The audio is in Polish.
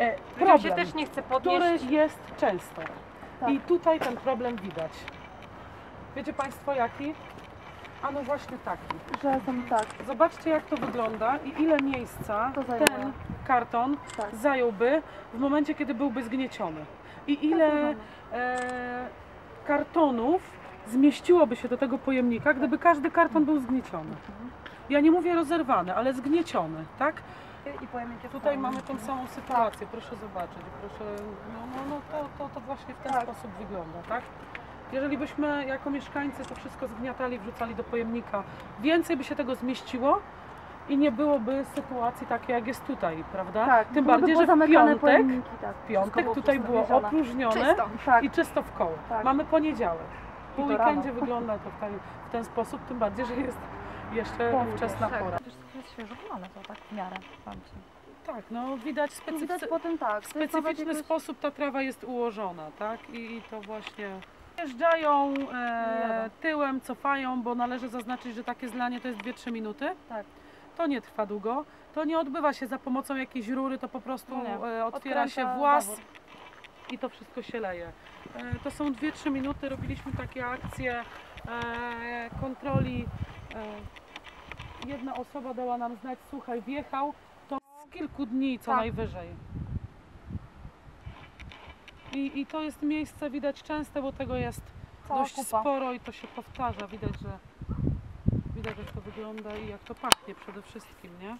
E, Ludziom się problem, też nie chce który podnieść. jest często. Tak. I tutaj ten problem widać. Wiecie Państwo jaki? A no właśnie taki. Że są tak, Zobaczcie jak to wygląda i ile miejsca To zajmuje. ten karton tak. zająłby w momencie, kiedy byłby zgnieciony. I ile Tak, e, kartonów zmieściłoby się do tego pojemnika, gdyby każdy karton był zgnieciony. Ja nie mówię rozerwany, ale zgnieciony, tak? I pojemnik jest Tutaj mamy tą samą sytuację, proszę zobaczyć, proszę, no, no, no to, to, to właśnie w ten Tak. sposób wygląda, tak? Jeżeli byśmy jako mieszkańcy to wszystko zgniatali, wrzucali do pojemnika, więcej by się tego zmieściło i nie byłoby sytuacji takiej jak jest tutaj, prawda? Tak, Tym byłyby bardziej, że w piątek, tak. w piątek Wszystko tutaj było opróżnione Czysto. Tak, i czysto w koło. Tak. Mamy poniedziałek. Po weekendzie wygląda to w ten, w ten sposób, tym bardziej, że jest jeszcze Południe, wczesna tak. pora. Też jest świeżo polane to tak w miarę. Tak, no widać Tu specyficzny, widać potem tak. w to specyficzny jakoś- sposób ta trawa jest ułożona, tak? I, i to właśnie jeżdżają e, tyłem, cofają, bo należy zaznaczyć, że takie zlanie to jest 2-3 minuty. Tak. To nie trwa długo. To nie odbywa się za pomocą jakiejś rury, to po prostu No e, otwiera się włas zawór. i to wszystko się leje. E, To są 2-3 minuty, robiliśmy takie akcje e, kontroli. E, Jedna osoba dała nam znać, słuchaj, wjechał, to z kilku dni co Tak. najwyżej. I, I to jest miejsce widać częste, bo tego jest Cała dość kupa. sporo i to się powtarza. Widać, że widać jak to wygląda i jak to pachnie przede wszystkim, nie?